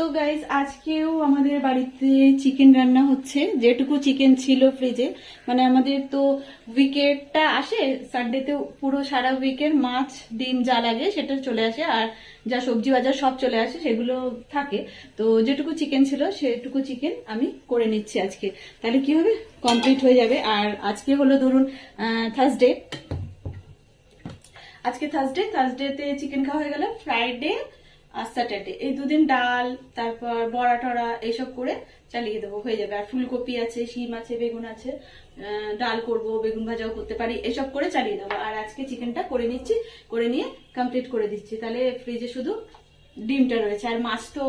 So guys আজকেও আমাদের বাড়িতে চিকেন রান্না হচ্ছে। যেটুকু চিকেন ছিল ফ্রিজে মানে আমাদের তো উইকেটটা আসে সানডেতে পুরো সারা উইকের মাছ, ডিম যা লাগে সেটা চলে আসে, আর যা সবজি বাজার সব চলে আসে, সেগুলো থাকে। তো যেটুকু চিকেন ছিল, সেটুকু চিকেন আমি করে নিচ্ছি আজকে। তাহলে কি হবে? কমপ্লিট হয়ে যাবে। আর আজকে হলো ধরুন থার্সডে আজকে থার্সডে থার্সডেতে চিকেন খাওয়া হয়ে গেল। ফ্রাইডে আর স্যাটারডে এই দুদিন ডাল, তারপর বড়া টড়া এইসব করে চালিয়ে দেবো, হয়ে যাবে। আর ফুলকপি আছে, শিম আছে, বেগুন আছে ডাল করব, বেগুন ভাজাও করতে পারি, এসব করে চালিয়ে দেবো। আর আজকে চিকেনটা করে নিচ্ছি, করে নিয়ে কমপ্লিট করে দিচ্ছি। তাহলে ফ্রিজে শুধু ডিমটা রয়েছে। আর মাছ তো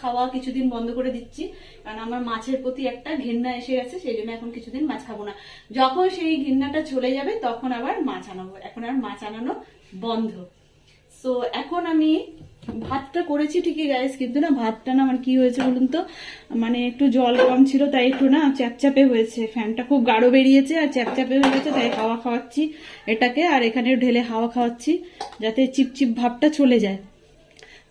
খাওয়া কিছুদিন বন্ধ করে দিচ্ছি, কারণ আমার মাছের প্রতি একটা ঘৃণা এসে গেছে, সেই জন্য এখন কিছুদিন মাছ খাব না। যখন সেই ঘৃণাটা চলে যাবে, তখন আবার মাছ আনাবো। এখন আর মাছ আনানো বন্ধ। সো এখন আমি ভাতটা করেছি ঠিকই গাইস কিন্তু না ভাতটা না আমার কি হয়েছে বলুন তো? মানে একটু জল কম ছিল, তাই একটু না চ্যাপচাপে হয়েছে। ফ্যানটা খুব গাঢ় বেরিয়েছে আর চ্যাপচাপে হয়ে গেছে, তাই হাওয়া খাওয়াচ্ছি এটাকে আর এখানে ঢেলে হাওয়া খাওয়াচ্ছি যাতে চিপচিপ ভাবটা চলে যায়।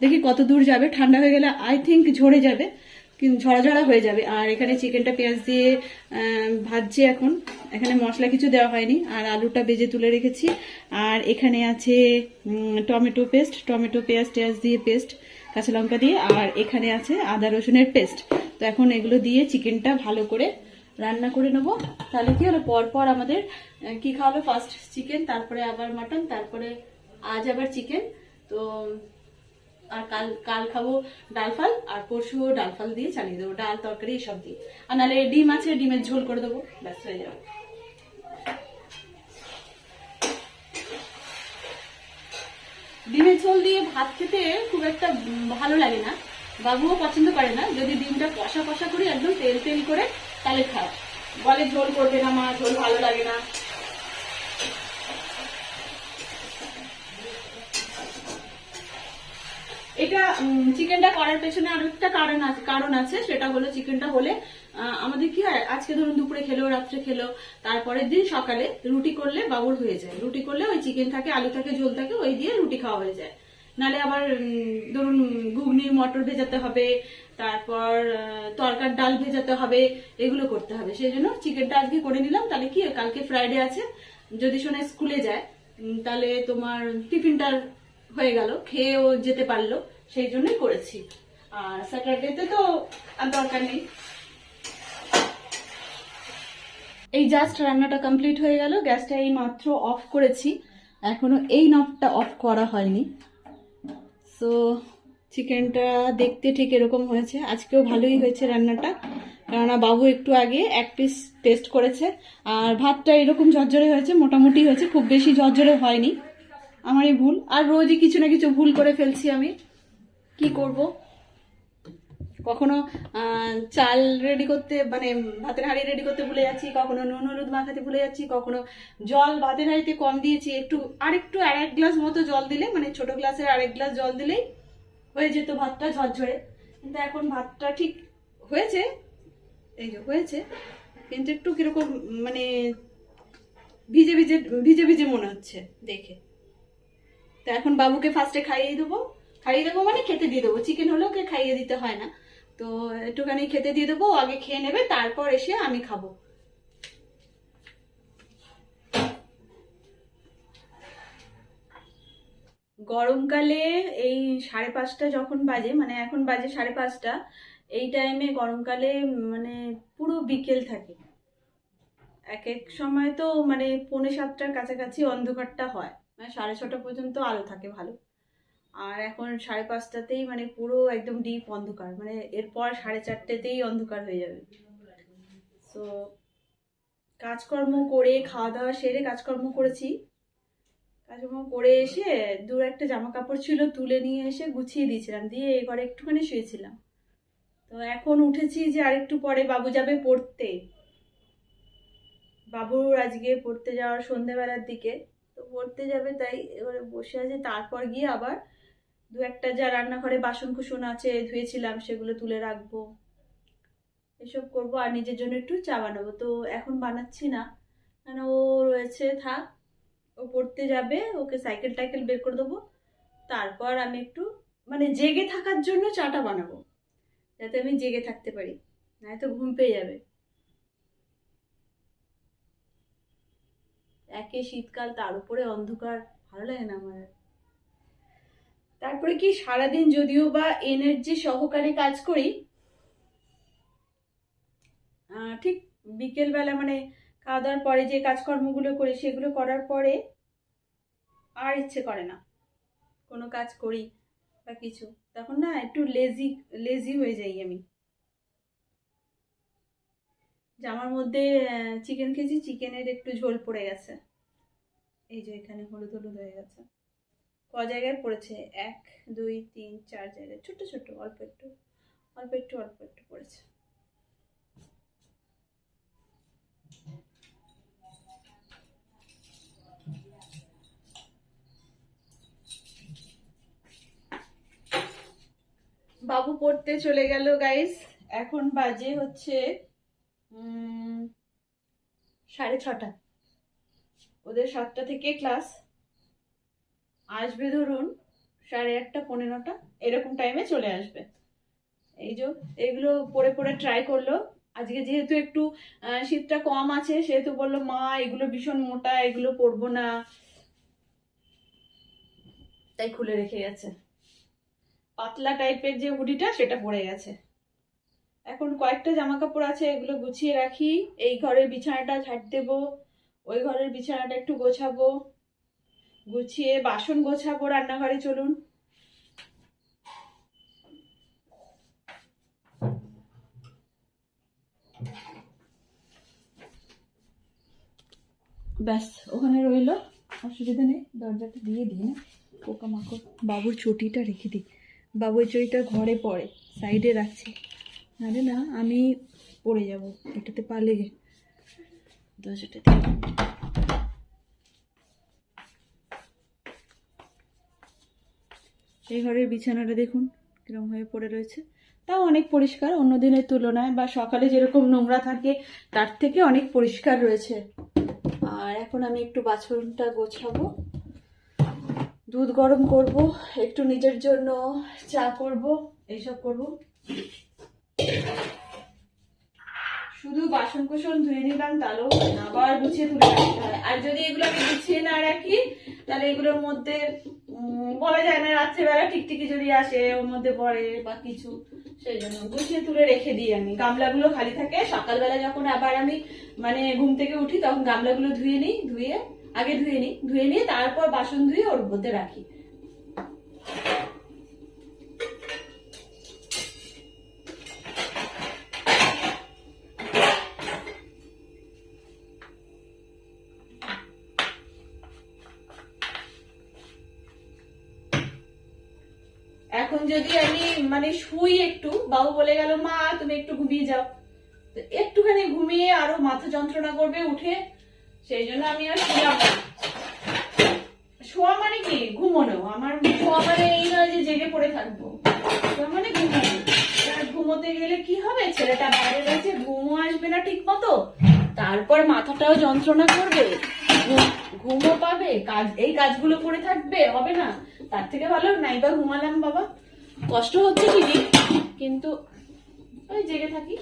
দেখি কত দূর যাবে, ঠান্ডা হয়ে গেলে আই থিঙ্ক ঝরে যাবে। কিন্তু ঝরা হয়ে যাবে। আর এখানে চিকেনটা পেঁয়াজ দিয়ে ভাজছি এখন। এখানে মশলা কিছু দেওয়া হয়নি। আর আলুটা বেজে তুলে রেখেছি। আর এখানে আছে টমেটো পেস্ট। টমেটো পেঁয়াজ টেয়াজ দিয়ে পেস্ট, কাঁচা লঙ্কা দিয়ে। আর এখানে আছে আদা রসুনের পেস্ট। তো এখন এগুলো দিয়ে চিকেনটা ভালো করে রান্না করে নেব। তাহলে কি হলো? পরপর আমাদের কি খাওয়ালো? ফার্স্ট চিকেন তারপরে আবার মাটন তারপরে আজ আবার চিকেন তো আর কাল কাল খাব ডাল ফাল আর পরশু ডাল ফাল দিয়ে চালিয়ে দেবো, ডাল, তরকারি এসব দিয়ে। আর নাহলে ডিম আছে, ডিমের ঝোল করে দেবো, ব্যাস, হয়ে যাবে। ডিমের ঝোল দিয়ে ভাত খেতে খুব একটা ভালো লাগে না। বাবুও পছন্দ করে না। যদি ডিমটা কষা কষা করি, একদম তেল তেল করে, তাহলে খাও। বলে ঝোল করবে না মা, ঝোল ভালো লাগে না। এটা চিকেনটা করার পেছনে আরও একটা কারণ আছে কারণ আছে, সেটা হলো চিকেনটা হলে আমাদের কি হয়, আজকে ধরুন দুপুরে খেলো, রাত্রে খেলো, তারপরের দিন সকালে রুটি করলে বাবুর হয়ে যায়। রুটি করলে ওই চিকেন থাকে, আলু থাকে, ঝোল থাকে, ওই দিয়ে রুটি খাওয়া হয়ে যায়। নালে আবার ধরুন ঘুগনি মটর ভেজাতে হবে, তারপর তরকার ডাল ভেজাতে হবে, এগুলো করতে হবে। সেই জন্য চিকেনটা আজকে করে নিলাম, তাহলে কি, কালকে ফ্রাইডে আছে, যদি শোনে স্কুলে যায় তাহলে তোমার টিফিনটা হয়ে গেল, খেয়েও যেতে পারল, সেই জন্যই করেছি। আর স্যাটারডেতে তো আর দরকার নেই। এই জাস্ট রান্নাটা কমপ্লিট হয়ে গেল, গ্যাসটা এই মাত্র অফ করেছি। এখনও এই নবটা অফ করা হয়নি। সো চিকেনটা দেখতে ঠিক এরকম হয়েছে। আজকেও ভালোই হয়েছে রান্নাটা। কেননা বাবু একটু আগে এক পিস টেস্ট করেছে। আর ভাতটা এরকম ঝরঝরে হয়েছে, মোটামুটি হয়েছে, খুব বেশি ঝরঝরে হয়নি। আমারই ভুল। আর রোজই কিছু না কিছু ভুল করে ফেলছি আমি। কি করব? কখনো চাল রেডি করতে মানে ভাতের হাঁড়ি রেডি করতে ভুলে যাচ্ছি, কখনো নুন হলুদ মাখাতে ভুলে যাচ্ছি, কখনো জল ভাতের হাঁড়িতে কম দিয়েছি, একটু, আরেকটু আর এক গ্লাস মতো জল দিলে মানে ছোট গ্লাসের আরেক গ্লাস জল দিলেই হয়ে যেত ভাতটা ঝরঝরে। কিন্তু এখন ভাতটা ঠিক হয়েছে, এই যে হয়েছে, কিন্তু একটু কীরকম মানে ভিজে ভিজে ভিজে ভিজে মনে হচ্ছে, দেখে। তো এখন বাবুকে ফার্স্টে খাইয়ে দেবো। খাইয়ে দেবো মানে খেতে দিয়ে দেবো। চিকেন হলেও ওকে খাইয়ে দিতে হয় না। তো একটুখানি খেতে দিয়ে দেবো আগে খেয়ে নেবে, তারপর এসে আমি খাব। গরমকালে এই সাড়ে পাঁচটা যখন বাজে মানে এখন বাজে সাড়ে পাঁচটা, এই টাইমে গরমকালে মানে পুরো বিকেল থাকে। এক এক সময় তো মানে পৌনে সাতটার কাছাকাছি অন্ধকারটা হয়। মানে সাড়ে ছটা পর্যন্ত আলো থাকে ভালো। আর এখন সাড়ে পাঁচটাতেই মানে পুরো একদম ডিপ অন্ধকার মানে এরপর সাড়ে চারটেতেই অন্ধকার হয়ে যাবে। সো কাজকর্ম করে খাওয়া দাওয়া সেরে কাজকর্ম করেছি। কাজকর্ম করে এসে দু একটা জামা কাপড় ছিল তুলে নিয়ে এসে গুছিয়ে দিয়েছিলাম, দিয়ে এই ঘরে একটুখানি শুয়েছিলাম। তো এখন উঠেছি যে আরেকটু পরে বাবু যাবে পড়তে। বাবুর আজকে পড়তে যাওয়ার সন্ধেবেলার দিকে। তো পড়তে যাবে, তাই এবারে বসে আছে। তারপর গিয়ে আবার দু একটা যা রান্নাঘরে বাসন কুসন আছে, ধুয়েছিলাম, সেগুলো তুলে রাখব। এসব করব আর নিজের জন্য একটু চা বানাবো। তো এখন বানাচ্ছি না। কেন ও রয়েছে, থাক। ও পড়তে যাবে, ওকে সাইকেল টাইকেল বের করে দেবো। তারপর আমি একটু মানে জেগে থাকার জন্য চাটা বানাবো, যাতে আমি জেগে থাকতে পারি। নয়তো ঘুম পেয়ে যাবে। একে শীতকাল, তার উপরে অন্ধকার, ভালো লাগে না আমার। তারপরে কি সারাদিন যদিও বা এনার্জি সহকারে কাজ করি ঠিক বিকেলবেলা মানে খাওয়া দাওয়ার পরে যে কাজকর্মগুলো করি, সেগুলো করার পরে আর ইচ্ছে করে না কোনো কাজ করি বা কিছু, তখন না একটু লেজি লেজি হয়ে যাই আমি জামার মধ্যে চিকেন খেয়েছি চিকেনের একটু ঝোল পড়ে গেছে। এই যে এখানে হলুদ হলুদ হয়ে গেছে। ক জায়গায় পড়েছে? এক, দুই, তিন, চার জায়গায়। ছোট ছোট অল্প একটু। অল্প একটু অল্প একটু পড়েছে। বাবু পড়তে চলে গেল গাইস এখন বাজে হচ্ছে সাড়ে ছটা। ওদের সাতটা থেকে ক্লাস আসবে ধরুন সাড়ে আটটা, পনেরোটা, এরকম টাইমে চলে আসবে। এই যে এগুলো পরে পরে ট্রাই করল। আজকে যেহেতু একটু শীতটা কম আছে, সেহেতু বলল, মা, এগুলো ভীষণ মোটা, এগুলো পরবো না। তাই খুলে রেখে গেছে। পাতলা টাইপের যে হুডিটা, সেটা পড়ে গেছে। এখন কয়েকটা জামা কাপড় আছে, এগুলো গুছিয়ে রাখি। এই ঘরের বিছানাটা ঝাড় দেবো, ওই ঘরের বিছানাটা একটু গোছাবো। গুছিয়ে বাসন গোছাবো রান্নাঘরে, চলুন। ব্যাস, ওখানে রইল। অসুবিধা নেই, দরজাটা দিয়ে দিই না। পোকামাকড়, বাবুর চটিটা রেখে দিই। বাবুর চটিটা ঘরে পড়ে, সাইডে রাখছি। নাহলে না, আমি পড়ে যাব। এটাতে পালে দরজাটা দিয়ে এই ঘরের বিছানাটা দেখুন কীরকম হয়ে পড়ে রয়েছে। তাও অনেক পরিষ্কার, অন্য দিনের তুলনায়, বা সকালে যেরকম নোংরা থাকে, তার থেকে অনেক পরিষ্কার রয়েছে। আর এখন আমি একটু বাছনটা গোছাবো। দুধ গরম করব, একটু নিজের জন্য চা করব, এইসব করব শুধু বাসন কোসন ধুয়ে নিলাম, তাহলেও আবার গুছিয়ে তুলে রাখতে হয়। আর যদি এগুলো আমি গুছিয়ে না রাখি, তাহলে এগুলোর মধ্যে বলা যায় না রাত্রেবেলা টিকটিকি যদি আসে, ওর মধ্যে পড়ে বা কিছু, সেই জন্য গুছিয়ে তুলে রেখে দিই আমি। গামলাগুলো খালি থাকে। সকালবেলা যখন আবার আমি মানে ঘুম থেকে উঠি, তখন গামলাগুলো ধুয়ে নিই, ধুয়ে, আগে ধুয়ে নিই, ধুয়ে নিয়ে তারপর বাসন ধুয়ে ওর মধ্যে রাখি। যদি আমি মানে শুই একটু, বাবু বলে গেল, মা, তুমি একটু ঘুমিয়ে যাও। তো একটুখানি ঘুমিয়ে আরও মাথা যন্ত্রণা করবে উঠে, সেই জন্য আমি আর শুলাম না। শোয়া মানে কি? ঘুমোনো। আমার শোয়া মানে এই নয় যে জেগে পড়ে থাকব। মানে ঘুমোনো। ঘুমোতে গেলে কি হবে? ছেলেটা বাইরে রয়েছে ঘুমও আসবে না ঠিক মতো তারপর মাথাটাও যন্ত্রণা করবে। ঘুম- ঘুমও পাবে। কাজ, এই কাজগুলো করে থাকবে, হবে না? তার থেকে ভালো, নাইবা ঘুমালাম, বাবা। কষ্ট হচ্ছে ঠিকই কিন্তু ওই জেগে থাকি।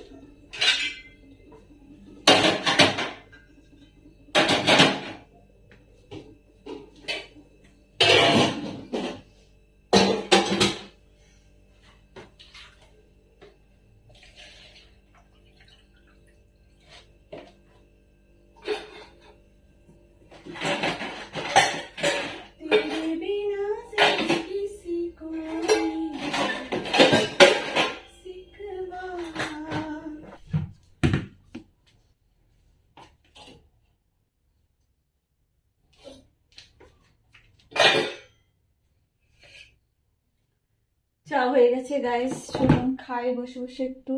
গাইস চলুন, খাই, বসে বসে একটু।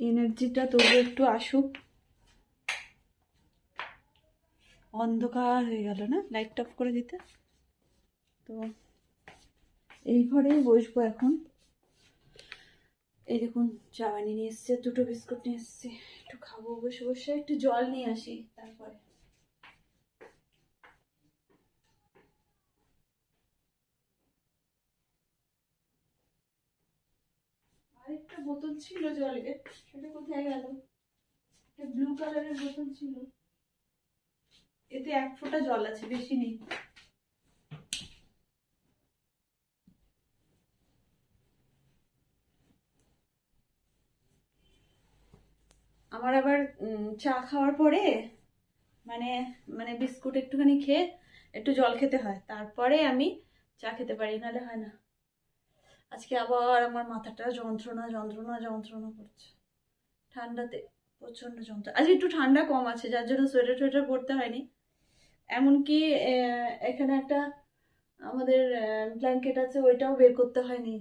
এনার্জিটা তবু একটু আসুক। অন্ধকার হয়ে গেল না? লাইটটা অফ করে দিতে। তো এই ঘরেই বসবো এখন। এই দেখুন, চা নিয়ে এসছে, দুটো বিস্কুট নিয়ে এসছে। একটু খাব, বসে বসে, একটু জল নিয়ে আসি, তারপরে আরেকটা বোতল ছিল জলের সেটা কোথায় গেল? ব্লু কালারের বোতল ছিল। এতে এক ফোঁটা জল আছে, বেশি নেই। আমার আবার চা খাওয়ার পরে মানে মানে বিস্কুট একটুখানি খেয়ে একটু জল খেতে হয়। তারপরে আমি চা খেতে পারি, নাহলে হয় না। আজকে আবার আমার মাথাটা যন্ত্রণা যন্ত্রণা যন্ত্রণা করছে। ঠান্ডাতে প্রচণ্ড যন্ত্রণা। আজকে একটু ঠান্ডা কম আছে, যার জন্য সোয়েটার টোয়েটার পরতে হয়নি। এমনকি এখানে একটা আমাদের ব্ল্যাঙ্কেট আছে, ওইটাও বের করতে হয়নি।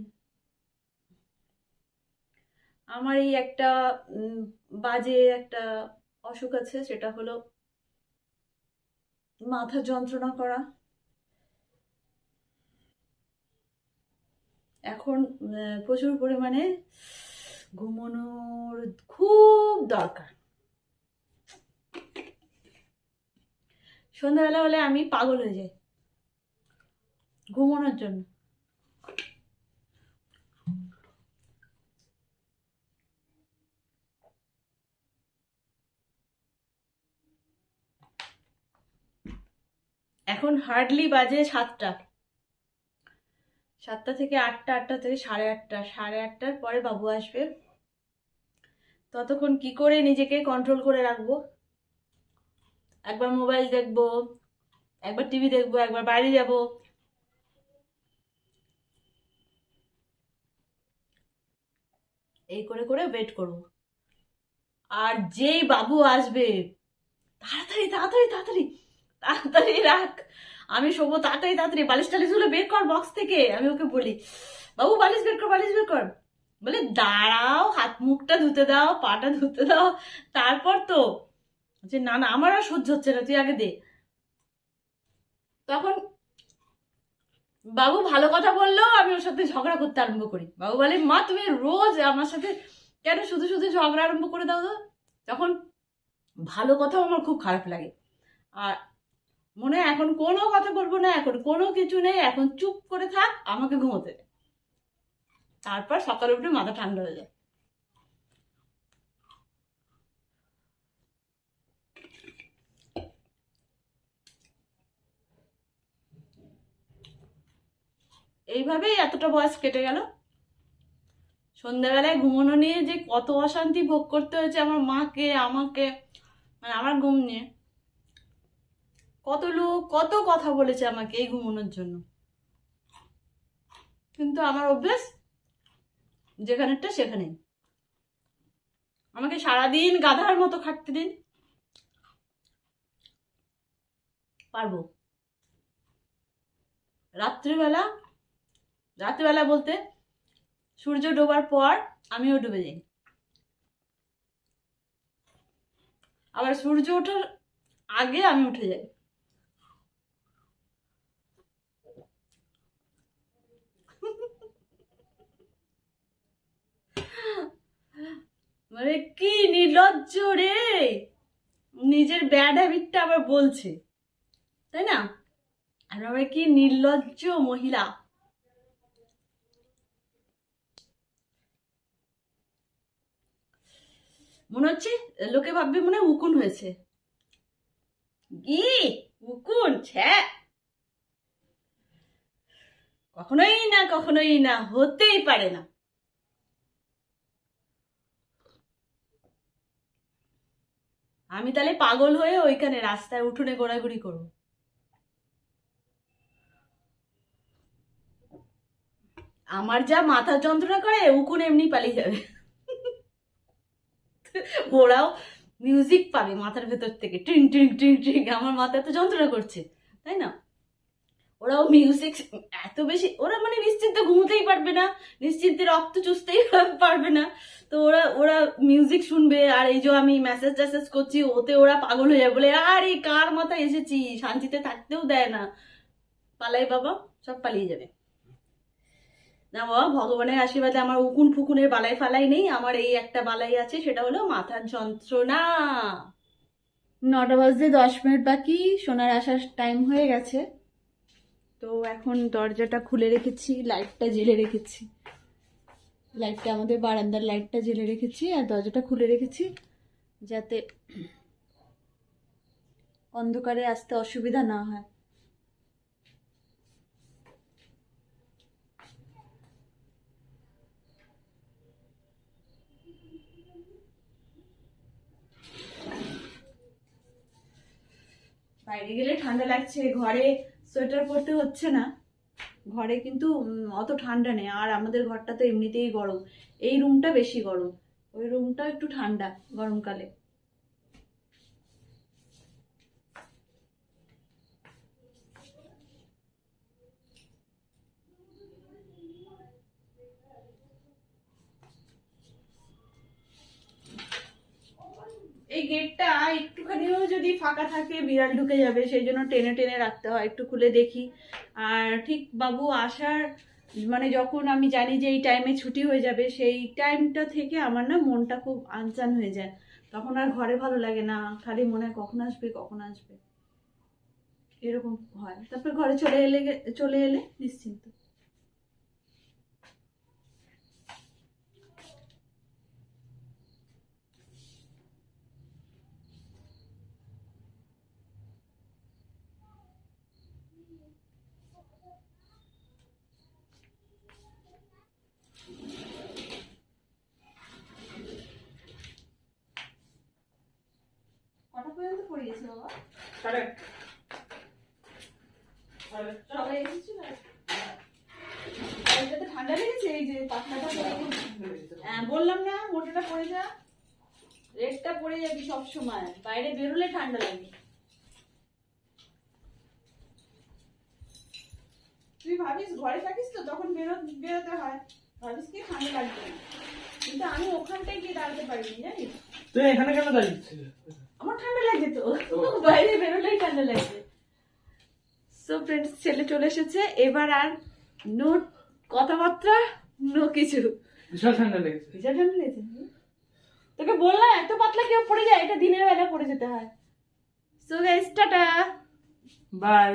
আমার এই একটা বাজে একটা অসুখ আছে, সেটা হলো মাথা যন্ত্রণা করা। এখন প্রচুর পরিমাণে ঘুমানোর খুব দরকার। সন্ধ্যাবেলা হলে আমি পাগল হয়ে যাই ঘুমানোর জন্য। এখন হার্ডলি বাজে সাতটা। সাতটা থেকে আটটা আটটা থেকে সাড়ে আটটা, সাড়ে আটটার পরে বাবু আসবে। ততক্ষণ কি করে নিজেকে কন্ট্রোল করে রাখব? একবার মোবাইল দেখব, একবার টিভি দেখব, একবার বাইরে যাব। এই করে করে ওয়েট করব। আর যেই বাবু আসবে, তাড়াতাড়ি তাড়াতাড়ি তাড়াতাড়ি তাড়াতাড়ি রাখ। আমি শোবো তাড়াতাড়ি তাড়াতাড়ি, বালিশ টালিশগুলো বের কর বক্স থেকে। আমি ওকে বলি, বাবু, বালিশ বের কর, বালিশ বের কর। বলে, দাঁড়াও, হাত মুখটা ধুতে দাও, পাটা ধুতে দাও। তারপর তো, যে, না না, আমার আর সহ্য হচ্ছে না, তুই আগে দে। তখন বাবু ভালো কথা বললেও আমি ওর সাথে ঝগড়া করতে আরম্ভ করি। বাবু বলে, মা, তুমি রোজ আমার সাথে কেন শুধু শুধু ঝগড়া আরম্ভ করে দাও তো? তখন ভালো কথাও আমার খুব খারাপ লাগে। আর মনে এখন কোনো কথা বলব না, এখন কোনো কিছু নেই, এখন চুপ করে থাক, আমাকে ঘুমোতে তারপর সকালে উঠে মাথা ঠান্ডা হয়ে যায়। এইভাবেই এতটা বয়স কেটে গেল। সন্ধ্যাবেলায় ঘুমানো নিয়ে যে কত অশান্তি ভোগ করতে হয়েছে আমার মাকে, আমাকে মানে আমার ঘুম নিয়ে। কত লোক, কত কথা বলেছে আমাকে এই ঘুমানোর জন্য। কিন্তু আমার অভ্যেস, যেখানেরটা সেখানে আমাকে সারাদিন গাধার মতো খাটতে দিন। পারব। রাত্রিবেলা রাত্রিবেলা বলতে সূর্য ডোবার পর আমিও ডুবে যাই। আবার সূর্য ওঠার আগে আমি উঠে যাই। মানে কি নির্লজ্জ রে? নিজের ব্যাড হ্যাবিটটা আবার বলছে, তাই না? আর আবার কি নির্লজ্জ মহিলা? মনে হচ্ছে লোকে ভাববে মনে হয় উকুন হয়েছে। গি উকুন? ছ্যা! কখনোই না কখনোই না, হতেই পারে না। আমি তাহলে পাগল হয়ে ওইখানে রাস্তায় উঠোনে ঘোরাঘুরি করব। আমার যা মাথা যন্ত্রণা করে, উকুন এমনি পালিয়ে যাবে। ওরাও মিউজিক পাবে মাথার ভেতর থেকে। টিং টিং টিং টিং, আমার মাথা তো যন্ত্রণা করছে, তাই না? ওরাও মিউজিক এত বেশি, ওরা মানে নিশ্চিন্তে ঘুমোতেই পারবে না, নিশ্চিন্তে রক্ত চুষতেই পারবে না। তো ওরা ওরা মিউজিক শুনবে, আর এই যে আমি মেসেজ টেসেজ করছি, ওতে ওরা পাগল হয়ে যাবে বলে, আরে, কার মাথায় এসেছি? শান্তিতে থাকতেও দেয় না। পালাই বাবা, সব পালিয়ে যাবে। না বাবা, ভগবানের আশীর্বাদে আমার উকুন ফুকুনের বালাই ফালাই নেই, আমার এই একটা বালাই আছে, সেটা হলো মাথার যন্ত্রণা। নটা বাজতে দশ মিনিট বাকি সোনার আসার টাইম হয়ে গেছে। তো এখন দরজাটা খুলে রেখেছি, লাইটটা জেলে রেখেছি। লাইটটা, আমাদের বারান্দার লাইটটা জ্বেলে রেখেছি আর দরজাটা খুলে রেখেছি যাতে অন্ধকারে আসতে অসুবিধা না হয়। বাইরে গেলে ঠান্ডা লাগছে, ঘরে সোয়েটার পরতে হচ্ছে না। ঘরে কিন্তু অত ঠান্ডা নেই। আর আমাদের ঘরটা তো এমনিতেই গরম। এই রুমটা বেশি গরম। ওই রুমটা একটু ঠান্ডা গরমকালে এই গেটটা একটুখানিও যদি ফাঁকা থাকে, বিড়াল ঢুকে যাবে, সেই জন্য টেনে টেনে রাখতে হয়, একটু খুলে দেখি। আর ঠিক বাবু আসার মানে যখন আমি জানি যে এই টাইমে ছুটি হয়ে যাবে, সেই টাইমটা থেকে আমার না মনটা খুব আনচান হয়ে যায়। তখন আর ঘরে ভালো লাগে না, খালি মনে হয় কখন আসবে কখন আসবে। এরকম হয়। তারপর ঘরে চলে এলে চলে এলে নিশ্চিন্ত কটা পর্যন্ত পড়িয়েছে বাবা ঠান্ডা লেগেছে এই যে হ্যাঁ বললাম না মোটাটা পরে যা। রেডটা পরে যাবি সব সময় বাইরে বেরোলে ঠান্ডা লাগে। তুই ভাবিস ঘরে থাকিস তো তখন বেরো বেরোতে হয়। ভাবিস কি ঠান্ডা লাগবে কিন্তু আমি ওখানটায় গিয়ে দাঁড়াতে পারিনি জানিস? তুই এখানে কেন দাঁড়িয়েছিস আমার ঠান্ডা লাগে তো বাইরে বেরোলেই ঠান্ডা লাগবে। সো ফ্রেন্ডস ছেলে চলে এসেছে। এবার আর নো কথাবার্তা নো কিছু। বিশাল ঠান্ডা লেগেছে। বিশাল ঠান্ডা লেগেছে। তোকে বললাম এত পাতলা কেউ পড়ে যায় এটা দিনের বেলা পড়ে যেতে হয়। So guys tata. বাই